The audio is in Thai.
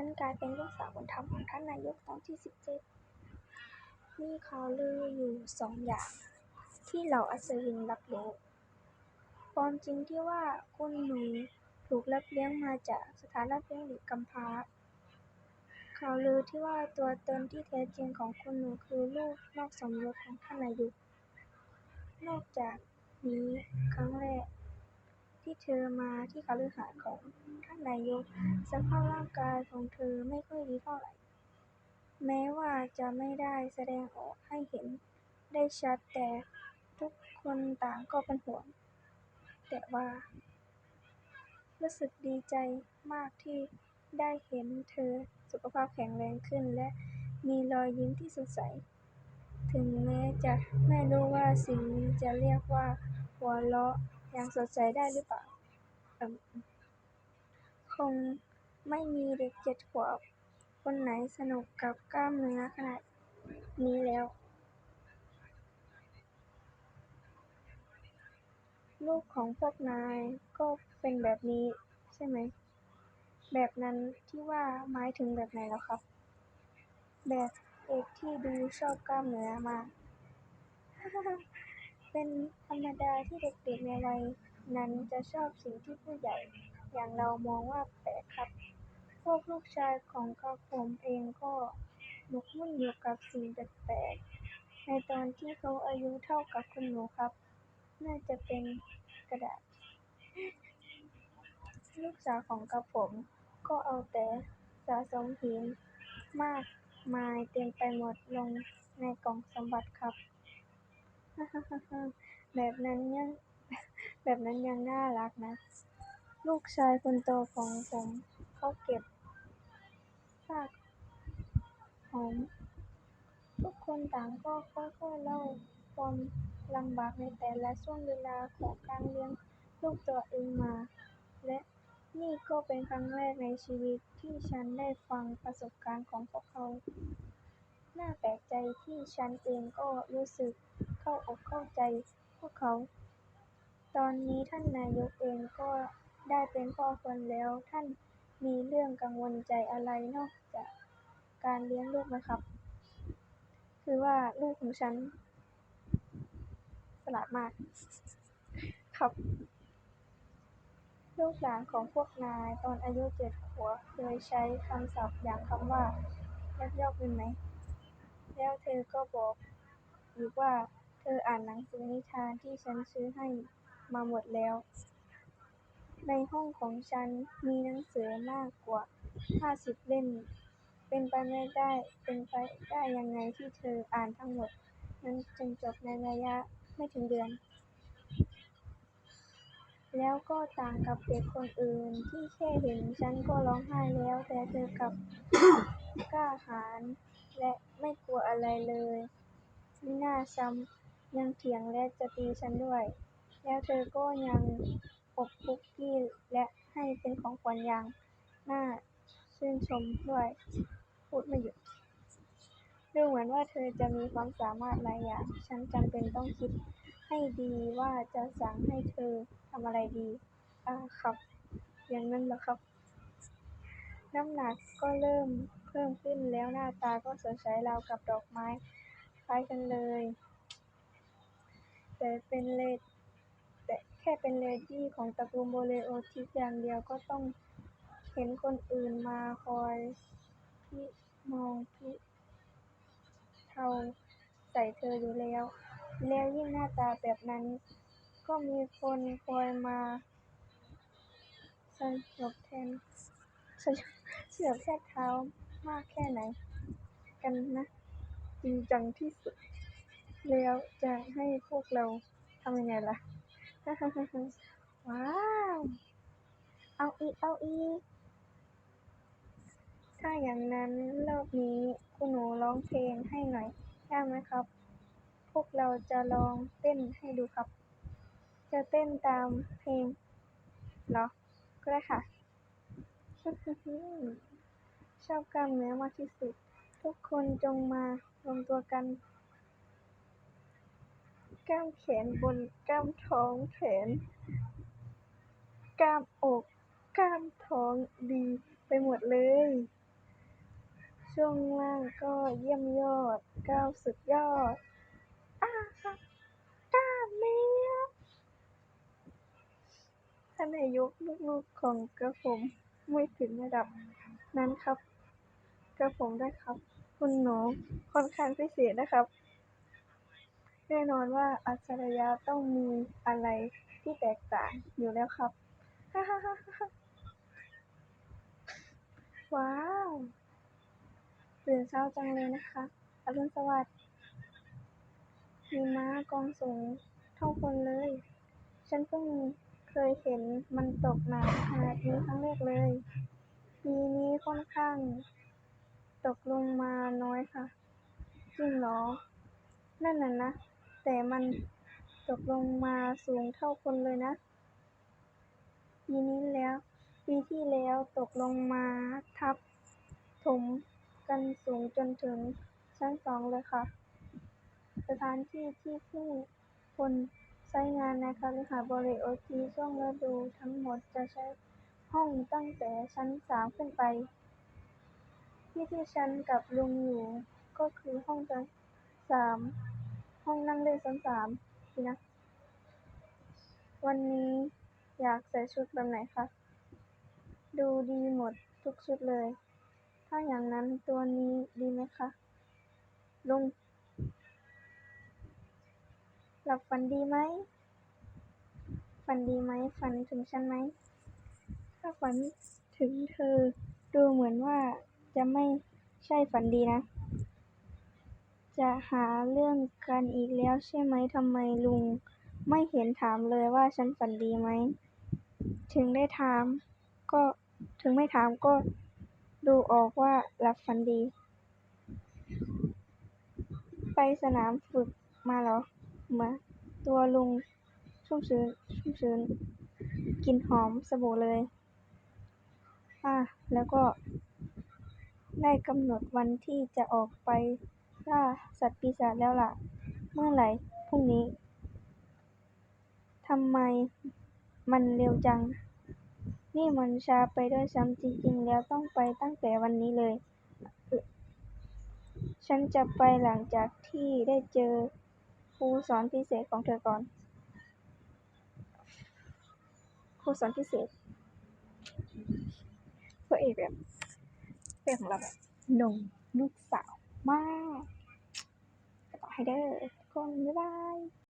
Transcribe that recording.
ฉันกลายเป็นลูกสาวบุญธรรมของท่านนายกตอนที่สิบเจ็ดมีข่าวลืออยู่สองอย่าง ที่เหล่าอัศวินรับรู้ความจริงที่ว่าคุณหนูถูกรับเลี้ยงมาจากสถานรับเลี้ยงเด็กกำพร้าข่าวลือที่ว่าตัวตนที่แท้จริงของคุณหนูคือลูกนอกสมรสของท่านนายกนอกจากนี้ครั้งแรก ที่เธอมาที่คฤหาสน์ของท่านนายก สภาพร่างกายของเธอไม่ค่อยดีเท่าไหร่ แม้ว่าจะไม่ได้แสดงออกให้เห็นได้ชัด แต่ทุกคนต่างก็เป็นห่วง แต่ว่า รู้สึกดีใจมากที่ได้เห็นเธอสุขภาพแข็งแรงขึ้น และมีรอยยิ้มที่สดใส ถึงแม้จะไม่รู้ว่าสิ่งนี้จะเรียกว่าหัวเราะ ย่างสดใสได้หรือเปล่า คงไม่มีเด็กเจ็ดขวบคนไหนสนุกกับกล้ามเนื้อขนาดนี้แล้ว ลูกของพวกนายก็เป็นแบบนี้ใช่ไหม แบบนั้นที่ว่าหมายถึงแบบไหนเหรอครับ แบบเอกที่ดูชอบกล้ามเนื้อมาก เป็นธรรมดาที่เด็ก ๆ ในวัยนั้นจะชอบสิ่งที่ผู้ใหญ่อย่างเรามองว่าแปลกครับ พวกลูกชายของกระผมเองก็หมกมุ่นอยู่กับสิ่งแปลกๆ ในตอนที่เขาอายุเท่ากับคุณหนูครับ น่าจะเป็นกระดาษ ลูกสาวของกระผมก็เอาแต่สะสมหินมากมายเต็มไปหมดลงในกล่องสมบัติครับ ฮ่าฮ่าฮ่าฮ่าแบบนั้นยัง แบบนั้นยังน่ารักนะ ลูกชายคนโตของผมเขาเก็บซากหอมทุกคนต่างก็ค่อยๆเล่าความลำบากในแต่ละช่วงเวลาของการเลี้ยงลูกตัวเองมา และนี่ก็เป็นครั้งแรกในชีวิตที่ฉันได้ฟังประสบการณ์ของพวกเขา น่าแปลกใจที่ฉันเองก็รู้สึก เข้าอกเข้าใจพวกเขา ตอนนี้ท่านนายกเองก็ได้เป็นพ่อคนแล้ว ท่านมีเรื่องกังวลใจอะไรนอกจากการเลี้ยงลูกไหมครับ คือว่าลูกของฉันฉลาดมาก ครับ ลูกหลานของพวกนายตอนอายุเจ็ดขวบเคยใช้คำศัพท์อย่างคำว่ายักยอกเงินไหม แล้วเธอก็บอกอีกว่า เธออ่านหนังสือนิทานที่ฉันซื้อให้มาหมดแล้ว ในห้องของฉันมีหนังสือมากกว่าห้าสิบเล่ม เป็นไปไม่ได้ เป็นไปได้ยังไงที่เธออ่านทั้งหมดนั้นจนจบในระยะไม่ถึงเดือน แล้วก็ต่างกับเด็กคนอื่นที่แค่เห็นฉันก็ร้องไห้แล้ว แต่เธอกลับ กล้าหาญและไม่กลัวอะไรเลยมิน่าซ้ำ ยังเถียงและจะตีฉันด้วย แล้วเธอก็ยังอบคุกกี้และให้เป็นของขวัญอย่างน่าชื่นชมด้วย พูดไม่หยุด ดูเหมือนว่าเธอจะมีความสามารถหลายอย่าง ฉันจำเป็นต้องคิดให้ดีว่าจะสั่งให้เธอทำอะไรดี อ่าครับ อย่างนั้นเหรอครับ น้ำหนักก็เริ่มเพิ่มขึ้นแล้วหน้าตาก็สดใสราวกับดอกไม้ คล้ายกันเลย แต่เป็นเลด แต่แค่เป็นเลดี้ของตระกูลโบเลโอทิกอย่างเดียว ก็ต้องเห็นคนอื่นมาคอยพิมองพิเทาใส่เธออยู่แล้ว แล้วยิ่งหน้าตาแบบนั้น ก็มีคนคอยมาสยบแทนสยบสยบแทบเท้ามากแค่ไหน กันนะ จริงจังที่สุด แล้วจะให้พวกเราทำยังไงล่ะ ว้าว เอาอีก เอาอีก ถ้าอย่างนั้นรอบนี้คุณหนูร้องเพลงให้หน่อยได้ไหมครับ พวกเราจะลองเต้นให้ดูครับ จะเต้นตามเพลงเหรอ ก็ได้ค่ะ ชอบกล้ามเนื้อมากที่สุด ทุกคนจงมารวมตัวกัน กล้ามแขนบน กล้ามท้องแขน กล้ามอก กล้ามท้องดีไปหมดเลย ช่วงล่างก็เยี่ยมยอด ก้าวสุดยอด อ้ากล้ามเมียท่านนายกลูกๆของกระผมไม่ถึงระดับนั้นครับ กระผมได้ครับ คุณหนูค่อนข้างพิเศษนะครับ แน่นอนว่าอัจฉริยะต้องมีอะไรที่แตกต่างอยู่แล้วครับ ฮ่าฮ่าฮ่าฮ่าว้าวตื่นเช้าจังเลยนะคะอรุณสวัสดิ์มีม้ากองสูงเท่าคนเลย ฉันเพิ่งเคยเห็นมันตกหนักขนาดนี้ครั้งแรกเลย ปีนี้ค่อนข้าง ตกลงมาน้อยค่ะ จริงเหรอ นั่นน่ะนะ แต่มันตกลงมาสูงเท่าคนเลยนะ ปีนี้แล้ว ปีที่แล้วตกลงมาทับถมกันสูงจนถึงชั้นสองเลยค่ะ สถานที่ที่ผู้คนใช้งานในคฤหบดีโอทีช่วงฤดูทั้งหมดจะใช้ห้องตั้งแต่ชั้นสามขึ้นไป ที่ที่ฉันกับลุงอยู่ก็คือห้องชั้นสาม ห้องนั่งเล่นชั้นสามสินะ วันนี้อยากใส่ชุดแบบไหนคะ ดูดีหมดทุกชุดเลย ถ้าอย่างนั้นตัวนี้ดีไหมคะ ลุง หลับฝันดีไหม ฝันดีไหม ฝันถึงฉันไหม ถ้าฝันถึงเธอ ดูเหมือนว่าจะไม่ใช่ฝันดีนะ จะหาเรื่องกันอีกแล้วใช่ไหม ทำไมลุงไม่เห็นถามเลยว่าฉันฝันดีไหม ถึงได้ถาม ก็ ถึงไม่ถามก็ดูออกว่าหลับฝันดี ไปสนามฝึกมาเหรอ มาตัวลุงชุ่มชื้นชุ่มชื้นกลิ่นหอมสบู่เลย อ่าแล้วก็ได้กำหนดวันที่จะออกไป ล่าสัตว์ปีศาจแล้วล่ะ เมื่อไหร่ พรุ่งนี้ ทำไมมันเร็วจัง นี่มันช้าไปด้วยซ้ำจริงๆ แล้วต้องไปตั้งแต่วันนี้เลย ฉันจะไปหลังจากที่ได้เจอครูสอนพิเศษของเธอก่อน ครูสอนพิเศษพระเอกแบบพระเอของเราแบบหนุ่มลูกสาวมาก ให้เด้อทุกคนบ๊ายบาย